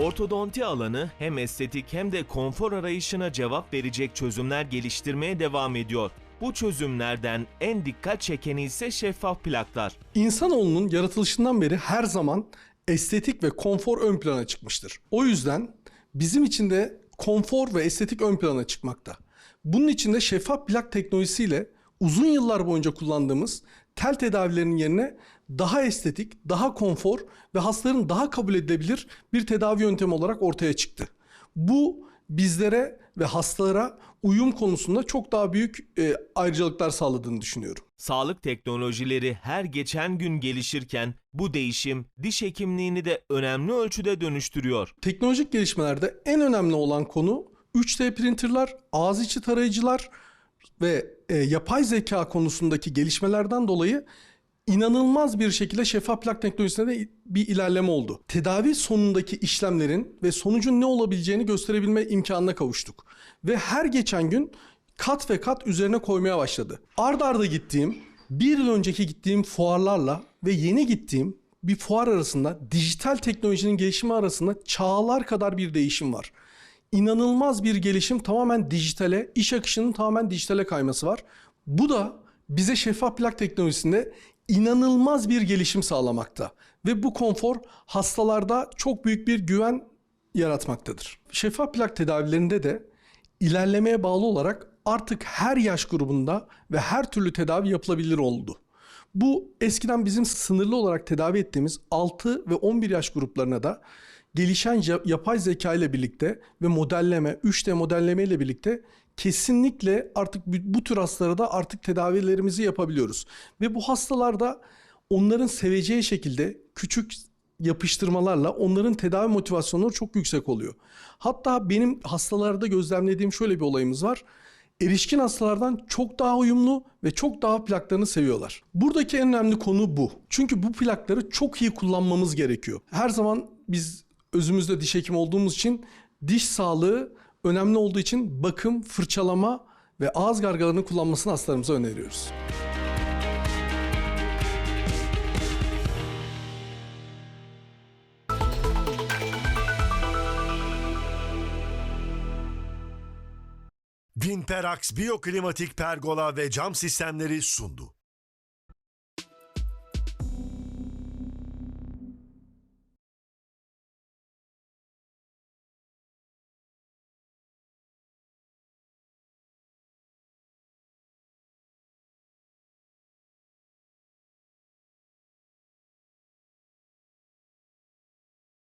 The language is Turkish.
Ortodonti alanı hem estetik hem de konfor arayışına cevap verecek çözümler geliştirmeye devam ediyor. Bu çözümlerden en dikkat çekeni ise şeffaf plaklar. İnsanoğlunun yaratılışından beri her zaman estetik ve konfor ön plana çıkmıştır. O yüzden bizim için de konfor ve estetik ön plana çıkmakta. Bunun için de şeffaf plak teknolojisiyle uzun yıllar boyunca kullandığımız tel tedavilerinin yerine daha estetik, daha konfor ve hastaların daha kabul edilebilir bir tedavi yöntemi olarak ortaya çıktı. Bu bizlere ve hastalara uyum konusunda çok daha büyük e, ayrıcalıklar sağladığını düşünüyorum. Sağlık teknolojileri her geçen gün gelişirken bu değişim diş hekimliğini de önemli ölçüde dönüştürüyor. Teknolojik gelişmelerde en önemli olan konu 3D printerlar, ağız içi tarayıcılar ve e, yapay zeka konusundaki gelişmelerden dolayı inanılmaz bir şekilde şeffaf plak teknolojisinde de bir ilerleme oldu. Tedavi sonundaki işlemlerin ve sonucun ne olabileceğini gösterebilme imkanına kavuştuk. Ve her geçen gün kat ve kat üzerine koymaya başladı. Ard arda gittiğim, bir yıl önceki gittiğim fuarlarla ve yeni gittiğim bir fuar arasında dijital teknolojinin gelişimi arasında çağlar kadar bir değişim var. İnanılmaz bir gelişim tamamen dijitale, iş akışının tamamen dijitale kayması var. Bu da bize şeffaf plak teknolojisinde inanılmaz bir gelişim sağlamakta. Ve bu konfor hastalarda çok büyük bir güven yaratmaktadır. Şeffaf plak tedavilerinde de ilerlemeye bağlı olarak artık her yaş grubunda ve her türlü tedavi yapılabilir oldu. Bu eskiden bizim sınırlı olarak tedavi ettiğimiz 6 ve 11 yaş gruplarına da gelişen ya- yapay zeka ile birlikte ve modelleme, 3D modelleme ile birlikte kesinlikle artık bu tür hastalara da artık tedavilerimizi yapabiliyoruz. Ve bu hastalarda onların seveceği şekilde küçük yapıştırmalarla onların tedavi motivasyonları çok yüksek oluyor. Hatta benim hastalarda gözlemlediğim şöyle bir olayımız var. Erişkin hastalardan çok daha uyumlu ve çok daha plaklarını seviyorlar. Buradaki en önemli konu bu. Çünkü bu plakları çok iyi kullanmamız gerekiyor. Her zaman biz özümüzde diş hekimi olduğumuz için diş sağlığı önemli olduğu için bakım, fırçalama ve ağız gargalarını kullanmasını hastalarımıza öneriyoruz. Vinperax Biyoklimatik Pergola ve Cam Sistemleri sundu.